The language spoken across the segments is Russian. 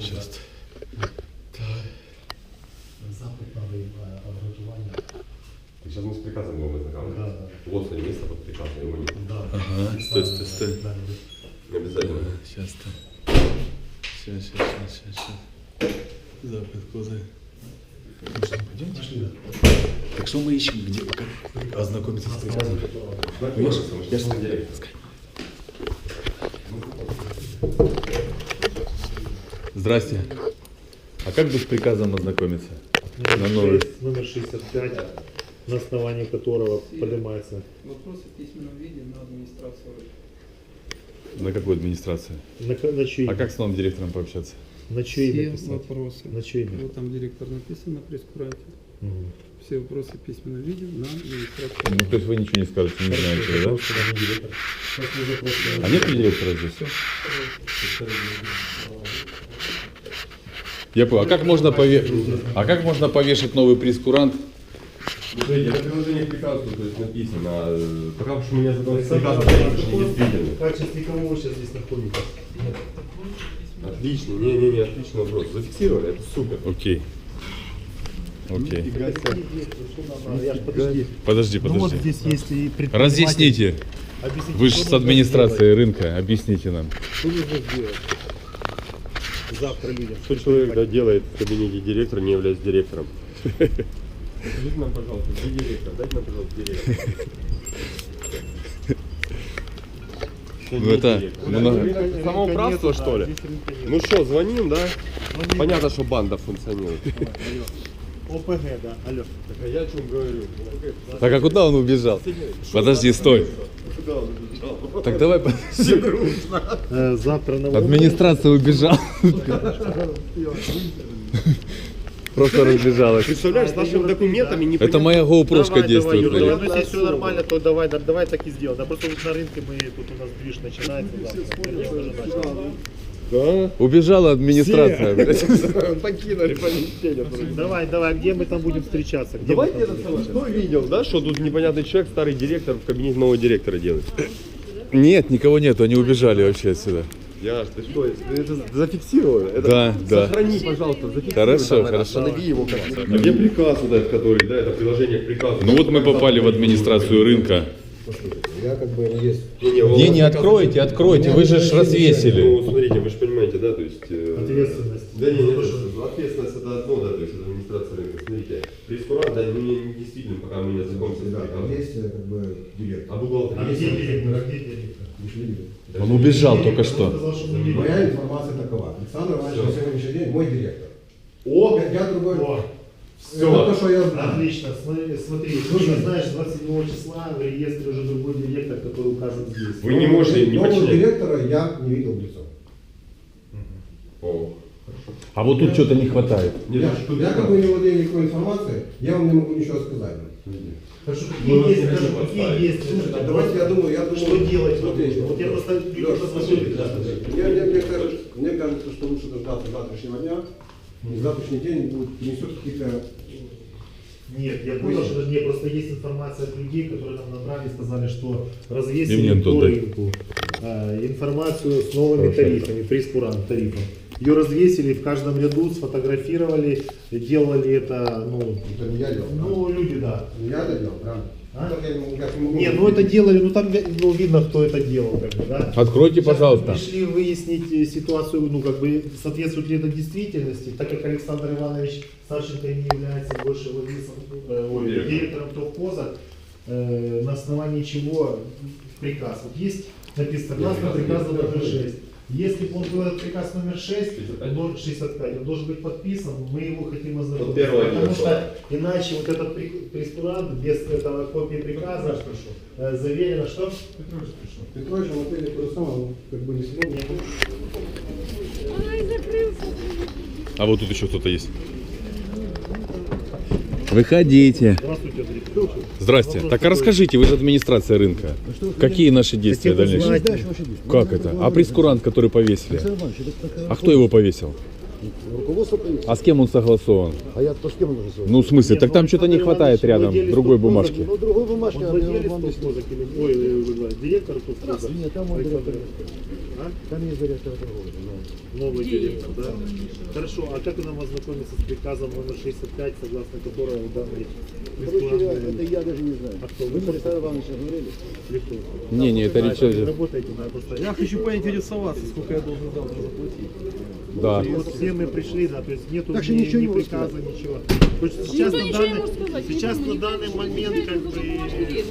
Сейчас. Запит надо и э, образование. Сейчас мы с приказом будем ознакомиться. Да, Вот что место под приказом, его нет. да. Ага, стой, стой, стой. Да, Обязательно. Сейчас то. Сейчас, сейчас, сейчас, сейчас, сейчас. Запад. Пошли, да. Так что мы ищем? Где? Ознакомиться с приказом? Знакомимся, мы сейчас на директор. Здрасте. А как бы с приказом ознакомиться? На новый. Номер 65, на основании которого поднимается Вопросы в письменном виде на администрацию. На какую администрацию? на, на чьи, А как с новым директором пообщаться? на чьи Все писать? вопросы. На чьи? Вот там директор написан на пресс-куранте. Мгм. Все вопросы в письменном виде на администрацию. Ну, то есть вы ничего не скажете, не знаете, да? А нет ли директора здесь? Я понял. А как можно пове- А как можно повешать новый прескурант? Смотрите, это приложение к приказу, то есть написано, э, пока что меня задал Александр приказ, Иванович, это не действительно. В качестве кого вы сейчас здесь находитесь? Отлично, не-не-не, отличный вопрос. Зафиксировали, это супер. Окей. Окей. Ж подожди. Подожди, Ну вот здесь есть и предприниматель. Разъясните. Объясните, Вы же что с администрацией рынка. Объясните нам. Что нужно сделать? Завтра людям. Что человек да, делает в кабинете директора, не являясь директором? Скажите нам, пожалуйста, где директор? Дайте нам, пожалуйста, директора. Ну это много. Самоуправство, что ли? Ну что, звоним, да? Понятно, что банда функционирует. ОПГ, да. Алло. А я о чем говорю? Так а куда он убежал? Подожди, стой. Куда он убежал? Так давай. Э, завтра на Администрация убежала. Просто разбежалась. Представляешь, с нашими документами не Это моя GoPro действует. давай, Юра, ну, если все нормально, то давай, да- давай так и сделаем. Да просто вот на рынке мы тут у нас движ начинается. Да? Убежала администрация. блядь. Покинули помещение. Давай, давай, где мы там будем встречаться? Где Давайте это. Кто видел, да, что тут непонятный человек, старый директор в кабинете нового директора делает? Нет, никого нету, они убежали вообще отсюда. Я, ты что, ты это зафиксировал? Это Да, да. Сохрани, пожалуйста, зафиксируй. Хорошо, там, это, хорошо. Останови его как А где приказ вот этот, который, да, это приложение к приказу? Ну вот мы попали в администрацию рынка. Я как бы есть. Не, не откройте, откройте, вы же ж развесили. Ну, смотрите, вы же понимаете, да, то есть... э, Ответственность. Да не, не, это- ответственность это одно, да, то есть это администрация рынка. Смотрите, прескурант, да, не, не действительно, пока мы не знакомимся Да, там есть э, как бы директор. А бухгалтер А есть? где директор? А где директор? Он убежал только что. Моя информация такова. Александр Иванович на сегодняшний день мой директор. О, Я, я другой. О, Это то, что я знаю. Отлично, смотри, смотри, ты Слушай. же знаешь, 27 числа в реестре уже другой директор, который указан здесь. Вы не можете не Нового директора я не видел в лицо. О. А вот тут что-то не хватает. Я, ну я как бы не владею никакой информацией, я вам не могу ничего сказать. Хорошо, какие есть, хотим хорошо, какие есть? Слушайте, давайте я думаю, я думаю. Что делать Смотрите? Вот я просто просто смотрите, смотрю. мне, мне, кажется, мне кажется, что лучше дождаться завтрашнего дня. И завтрашний день будет, принесет какие-то Нет, я понял, что не, просто есть информация от людей, которые нам набрали, сказали, что развесили по рынку э, информацию с новыми тарифами, прейскурант тарифом. Ее развесили в каждом ряду, сфотографировали, делали это, ну, Это не я делал. ну люди, да. Не я это делал, правильно? А? Не- ну это делали, ну там ну, видно, кто это делал, как бы, да. Откройте, Сейчас пожалуйста. Пришли выяснить э, ситуацию, ну как бы соответствует ли это действительности, так как Александр Иванович Савченко не является больше владельцем, э, ой, Директором. Товхоза, э, на основании чего приказ. Вот есть написано, согласно Приказ приказу номер приказ 6. Если бы он был этот приказ номер 6, 65. он должен, 65, он должен быть подписан, мы его хотим ознакомить. Первое Потому что иначе вот этот прескурант без этого копии приказа э, заверено, что Петрович, он отеле то же самое, он как бы не сегодня. А вот тут еще кто-то есть. Выходите. Здрасте. Так а расскажите, вы же администрация рынка. Какие наши действия дальнейшие? Как это? А прескурант, который повесили? А кто его повесил? А с кем он согласован? А я то с кем должен связаться? Ну, в смысле, так там что-то не хватает рядом другой бумажки. Ну, другой бумажки, Он владелец или- ой, директор Товхоза. Нет, там он директор. А? Там есть директор торговли. Новый директор, да? Хорошо, а как нам ознакомиться с приказом номер 65, согласно которого данный Короче, это я даже не знаю. А кто, вы Вы с Александром Ивановичем говорили? Не, не, это речь надо просто... Я хочу поинтересоваться, сколько я должен завтра заплатить. Да. Вот все мы пришли, да, то есть нету Так что ни, ничего ни приказа, ничего. То есть сейчас, на данный, сказать. сейчас на данный момент сказать, как это бы...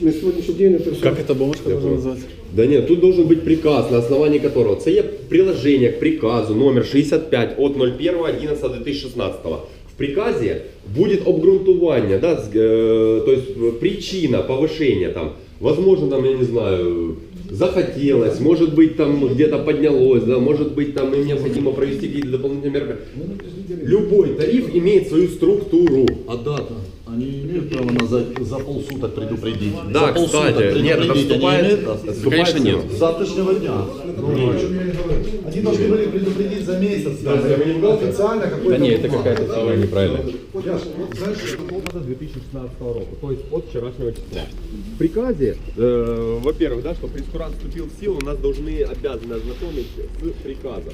На сегодняшний день это все. Как эта бумажка должна называться? Да нет, тут должен быть приказ, на основании которого. Це є приложение к приказу номер 65 от 01.11.2016. В приказе будет обґрунтування, да, э, то есть э, причина повышения там, возможно, там, я не знаю, захотелось, может быть, там где-то поднялось, да, может быть, там им необходимо провести какие-то дополнительные меры. Любой тариф имеет свою структуру. А дата? Они имеют право на за, за полсуток предупредить? Да, за полсуток кстати, нет, это предупредить они вступает- имеют? это, конечно, нет. С завтрашнего дня. Ну, Они должны были предупредить за месяц. официально Да какой-то не, это какая-то теория неправильная. года 2016 року, то есть от вчерашнего числа. В приказе, э, во-первых, да, что прескурант вступил в силу, нас должны обязаны ознакомить с приказом.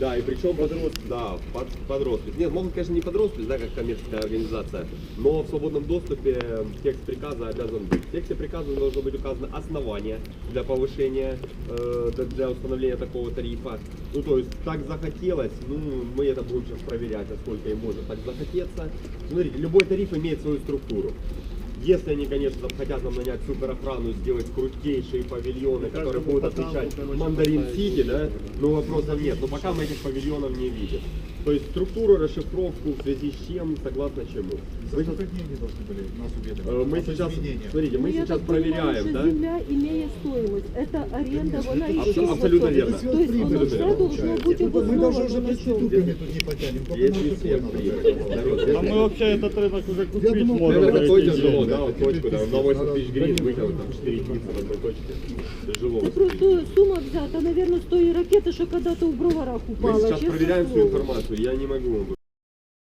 Да, и причем подростки, да, под, подростки. Нет, могут, конечно, не подростки, да, как коммерческая организация, но в свободном доступе текст приказа обязан быть. В тексте приказа должно быть указано основание для повышения, э, для- установления такого тарифа. Ну, то есть, так захотелось, ну, мы это будем сейчас проверять, насколько им может так захотеться. Смотрите, любой тариф имеет свою структуру. Если они, конечно, хотят нам нанять суперохрану, сделать крутейшие павильоны, которые будут отвечать Мандарин Сити, да, ну вопросов нет. Но пока мы этих павильонов не видим. То есть структуру, расшифровку, в связи с чем, согласно чему. Вы- Э, Мы сейчас, смотрите, мы Ну, я сейчас так понимаю, проверяем, что да? земля имеет стоимость. Это аренда, она Абсо- еще абсолютно верно. То есть оно все должно быть обосновано на чем. Если всем приехать. Народ, А мы вообще этот рынок уже купить можем. такое тяжело, да, вот точку, да, на 8 тысяч гривен выкинуть, там 4 пицца в одной точке. Тяжело. Это просто сумма взята, наверное, с той ракеты, что когда-то в броварах Мы упала. сейчас честное проверяем всю информацию, я не могу вам